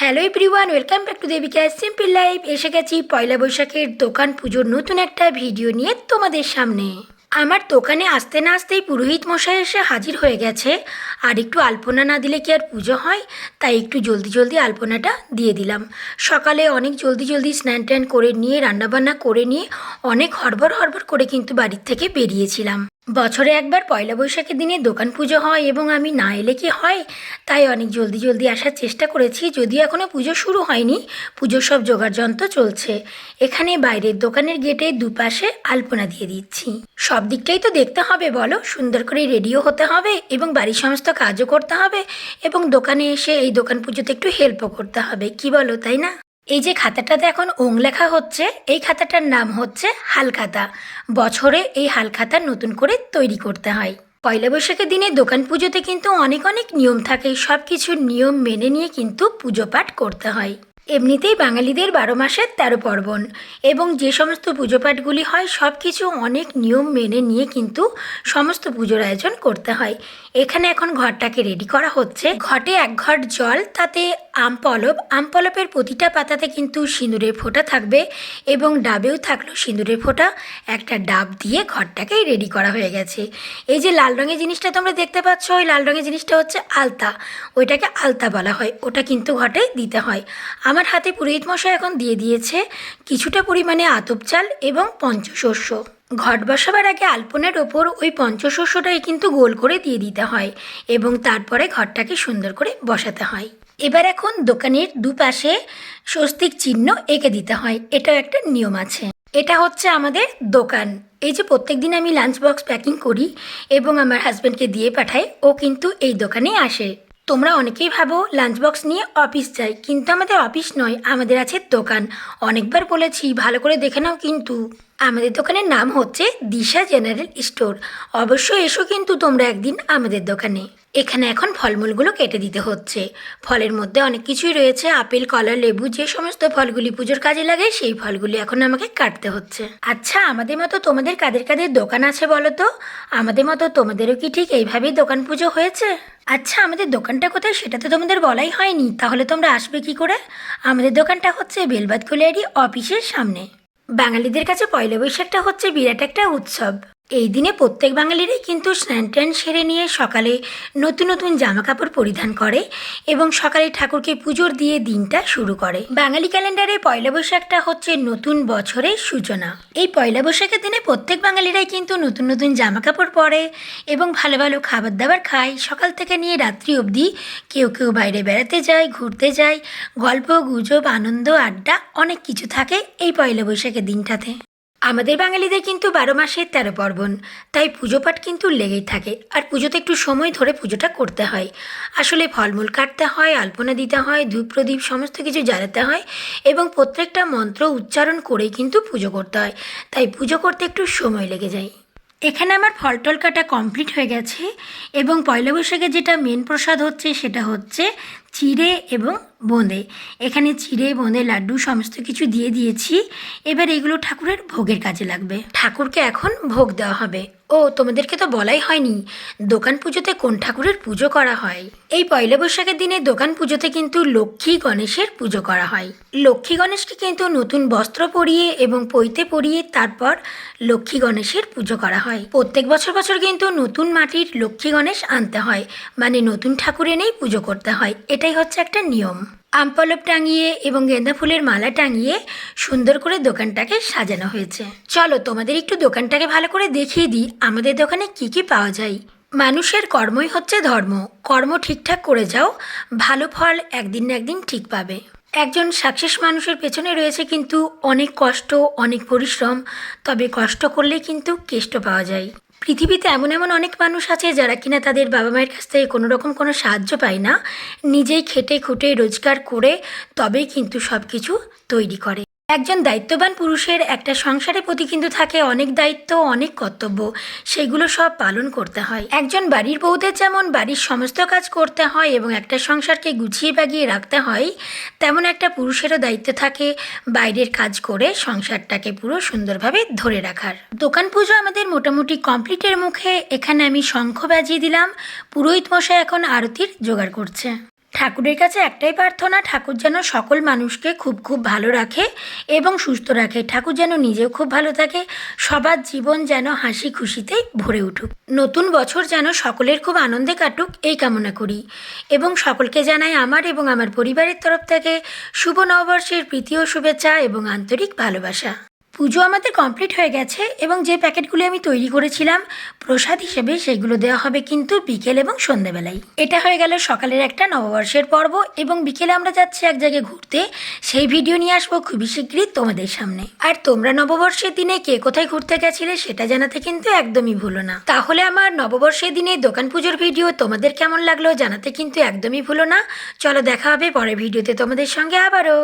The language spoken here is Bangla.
Hello everyone welcome back to Debika simple life এসে গেছি পয়লা বৈশাখের দোকান পুজোর নতুন একটা ভিডিও নিয়ে তোমাদের সামনে। আমার দোকানে আসতে না আসতেই পুরোহিত মশাই এসে হাজির হয়ে গেছে। আর একটু আলপনা না দিলে কি আর পুজো হয়? তাই একটু জলদি জলদি আলপনাটা দিয়ে দিলাম। সকালে অনেক জলদি জলদি স্নান ট্যান করে নিয়ে, রান্নাবান্না করে নিয়ে অনেক হড়বড় হড়বড় করে কিন্তু বাড়ির থেকে বেরিয়েছিলাম। বছরে একবার পয়লা বৈশাখের দিনে দোকান পুজো হয় এবং আমি না এলে কি হয়? তাই অনেক জলদি জলদি আসার চেষ্টা করেছি, যদিও এখনও পুজো শুরু হয়নি। পুজোর সব জোগাড় যন্ত্র চলছে। এখানে বাইরের দোকানের গেটে দুপাশে আলপনা দিয়ে দিচ্ছি। সব দিকটাই তো দেখতে হবে, বলো? সুন্দর করে রেডিও হতে হবে এবং বাড়ির সমস্ত কাজও করতে হবে এবং দোকানে এসে এই দোকান পুজোতে একটু হেল্পও করতে হবে, কি বলো, তাই না? এই যে খাতাটাতে এখন ওং লেখা হচ্ছে, এই খাতাটার নাম হচ্ছে হালখাতা। বছরে এই হালখাতা নতুন করে তৈরি করতে হয়। পয়লা বৈশাখের দিনে দোকান পুজোতে কিন্তু অনেক অনেক নিয়ম থাকে সব কিছুর নিয়ম মেনে নিয়ে কিন্তু পুজো পাঠ করতে হয়। এমনিতেই বাঙালিদের বারো মাসের তেরো পার্বণ এবং যে সমস্ত পুজো পাঠগুলি হয় সব কিছু অনেক নিয়ম মেনে নিয়ে কিন্তু সমস্ত পুজোর আয়োজন করতে হয়। এখানে এখন ঘরটাকে রেডি করা হচ্ছে। ঘটে এক ঘট জল, তাতে আম পলব। আম পলবের প্রতিটা পাতাতে কিন্তু সিঁদুরের ফোঁটা থাকবে এবং ডাবেও থাকল সিঁদুরের ফোঁটা। একটা ডাব দিয়ে ঘরটাকেই রেডি করা হয়ে গেছে। এই যে লাল রঙের জিনিসটা তোমরা দেখতে পাচ্ছ, ওই লাল রঙের জিনিসটা হচ্ছে আলতা। ওইটাকে আলতা বলা হয়। ওটা কিন্তু ঘটে দিতে হয়। আমার হাতে পুরোহিত মশাই এখন দিয়ে দিয়েছে কিছুটা পরিমাণে আতপ চাল এবং পঞ্চশস্য। ঘট বসাবার আগে আলপনার ওপর ওই পঞ্চশস্যটাই কিন্তু গোল করে দিয়ে দিতে হয় এবং তারপরে ঘরটাকে সুন্দর করে বসাতে হয়। এবার এখন দোকানের দুপাশে স্বস্তিক চিহ্ন এঁকে দিতে হয়, এটাও একটা নিয়ম আছে। এটা হচ্ছে আমাদের দোকান। এই যে প্রত্যেক দিন আমি লাঞ্চ বক্স প্যাকিং করি এবং আমার হাজব্যান্ডকে দিয়ে পাঠাই, ও কিন্তু এই দোকানেই আসে। তোমরা অনেকেই ভাবো লাঞ্চ বক্স নিয়ে অফিস যাই কিন্তু আমাদের অফিস নয়, আমাদের আছে দোকান। অনেকবার বলেছি, ভালো করে দেখে নাও কিন্তু। আমাদের দোকানের নাম হচ্ছে দিশা জেনারেল স্টোর অবশ্যই এসো কিন্তু তোমরা একদিন আমাদের দোকানে। এখানে এখন ফলমূলগুলো কেটে দিতে হচ্ছে। ফলের মধ্যে অনেক কিছুই রয়েছে, আপেল, কলা, লেবু, যে সমস্ত ফলগুলি পুজোর কাজে লাগে, সেই ফলগুলি এখন আমাকে কাটতে হচ্ছে। আচ্ছা আমাদের মতো তোমাদের কাদের কাদের দোকান আছে বলো তো? আমাদের মতো তোমাদেরও কি ঠিক এইভাবেই দোকান পুজো হয়েছে? আচ্ছা আমাদের দোকানটা কোথায় সেটা তো তোমাদের বলাই হয়নি। তাহলে তোমরা আসবে কি করে? আমাদের দোকানটা হচ্ছে বেলবাদ কলিয়ারি অফিসের সামনে। বাঙালিদের কাছে পয়লা বৈশাখটা হচ্ছে বিরাট একটা উৎসব। এই দিনে প্রত্যেক বাঙালিরই কিন্তু স্নান ট্যান সেরে নিয়ে সকালে নতুন নতুন জামা কাপড় পরিধান করে এবং সকালে ঠাকুরকে পুজোর দিয়ে দিনটা শুরু করে। বাঙালি ক্যালেন্ডারে পয়লা বৈশাখটা হচ্ছে নতুন বছরের সূচনা। এই পয়লা বৈশাখের দিনে প্রত্যেক বাঙালিরাই কিন্তু নতুন নতুন জামা কাপড় পরে এবং ভালো ভালো খাবার দাবার খায়। সকাল থেকে নিয়ে রাত্রি অবধি কেউ কেউ বাইরে বেড়াতে যায়, ঘুরতে যায়, গল্প, গুজব, আনন্দ, আড্ডা অনেক কিছু থাকে এই পয়লা বৈশাখের দিনটাতে। আমাদের বাঙালিদের কিন্তু বারো মাসের তেরো পার্বণ, তাই পুজো পাঠ কিন্তু লেগেই থাকে। আর পুজোতে একটু সময় ধরে পুজোটা করতে হয়। আসলে ফলমূল কাটতে হয়, আলপনা দিতে হয়, ধূপ প্রদীপ সমস্ত কিছু জ্বালাতে হয় এবং প্রত্যেকটা মন্ত্র উচ্চারণ করেই কিন্তু পুজো করতে হয়। তাই পুজো করতে একটু সময় লেগে যায়। এখানে আমার ফল টল কাটা কমপ্লিট হয়ে গেছে এবং পয়লা বৈশাখে যেটা মেন প্রসাদ হচ্ছে সেটা হচ্ছে চিড়ে এবং বোঁদে। এখানে চিড়ে, বোঁদে, লাড্ডু সমস্ত কিছু দিয়ে দিয়েছি। এবার এগুলো ঠাকুরের ভোগের কাজে লাগবে। ঠাকুরকে এখন ভোগ দেওয়া হবে। ও, তোমাদেরকে তো বলাই হয়নি। দোকান পুজোতে কোন ঠাকুরের পুজো করা হয়? এই পয়লা বৈশাখের দিনে দোকান পুজোতে কিন্তু লক্ষ্মী গণেশের পুজো করা হয়। লক্ষ্মী গণেশকে কিন্তু নতুন বস্ত্র পরিয়ে এবং পৈতে পরিয়ে তারপর লক্ষ্মী গণেশের পুজো করা হয়। প্রত্যেক বছর বছর কিন্তু নতুন মাটির লক্ষ্মী গণেশ আনতে হয়। মানে নতুন ঠাকুর এনেই পুজো করতে হয়। এটাই হচ্ছে একটা নিয়ম। আমপলব টাঙিয়ে এবং গেঁদা ফুলের মালা টাঙিয়ে সুন্দর করে দোকানটাকে সাজানো হয়েছে। চলো তোমাদের একটু দোকানটাকে ভালো করে দেখিয়ে দিই, আমাদের দোকানে কি কি পাওয়া যায়। মানুষের কর্মই হচ্ছে ধর্ম। কর্ম ঠিকঠাক করে যাও, ভালো ফল একদিন না একদিন ঠিক পাবে। একজন সাকসেস মানুষের পেছনে রয়েছে কিন্তু অনেক কষ্ট, অনেক পরিশ্রম, তবে কষ্ট করলে কিন্তু কেষ্ট পাওয়া যায়। পৃথিবীতে এমন এমন অনেক মানুষ আছে যারা কিনা তাদের বাবা মায়ের কাছ থেকে কোনো রকম কোনো সাহায্য পায় না। নিজেই খেটে খুটে, রোজগার করে তবেই কিন্তু সব কিছু তৈরি করে। একজন দায়িত্ববান পুরুষের একটা সংসারের প্রতি কিন্তু থাকে অনেক দায়িত্ব, অনেক কর্তব্য। সেগুলো সব পালন করতে হয়। একজন বাড়ির বউদের যেমন বাড়ির সমস্ত কাজ করতে হয় এবং একটা সংসারকে গুছিয়ে বাগিয়ে রাখতে হয়, তেমন একটা পুরুষেরও দায়িত্ব থাকে বাইরের কাজ করে সংসারটাকে পুরো সুন্দরভাবে ধরে রাখার। দোকান পুজো আমাদের মোটামুটি কমপ্লিটের মুখে। এখানে আমি শঙ্খ বাজিয়ে দিলাম। পুরোহিত মশাই এখন আরতির জোগাড় করছে। ঠাকুরের কাছে একটাই প্রার্থনা, ঠাকুর যেন সকল মানুষকে খুব খুব ভালো রাখে এবং সুস্থ রাখে। ঠাকুর যেন নিজেও খুব ভালো থাকে, সবার জীবন যেন হাসি খুশিতে ভরে উঠুক। নতুন বছর যেন সকলের খুব আনন্দে কাটুক, এই কামনা করি। এবং সকলকে জানাই আমার এবং আমার পরিবারের তরফ থেকে শুভ নববর্ষের প্রীতি ও শুভেচ্ছা এবং আন্তরিক ভালোবাসা। পুজো আমাদের কমপ্লিট হয়ে গেছে এবং যে প্যাকেটগুলি আমি তৈরি করেছিলাম, প্রসাদ হিসেবে সেগুলো দেওয়া হবে কিন্তু বিকেল এবং সন্ধেবেলায় এটা হয়ে গেল সকালের একটা নববর্ষের পর্ব এবং বিকেলে আমরা যাচ্ছি এক জায়গায় ঘুরতে। সেই ভিডিও নিয়ে আসব খুবই শীঘ্রই তোমাদের সামনে। আর তোমরা নববর্ষের দিনে কে কোথায় ঘুরতে গেছিলে সেটা জানাতে কিন্তু একদমই ভুলো না। তাহলে আমার নববর্ষের দিনে দোকান পুজোর ভিডিও তোমাদের কেমন লাগল জানাতে কিন্তু একদমই ভুলো না। চলো দেখা হবে পরের ভিডিওতে তোমাদের সঙ্গে আবারও।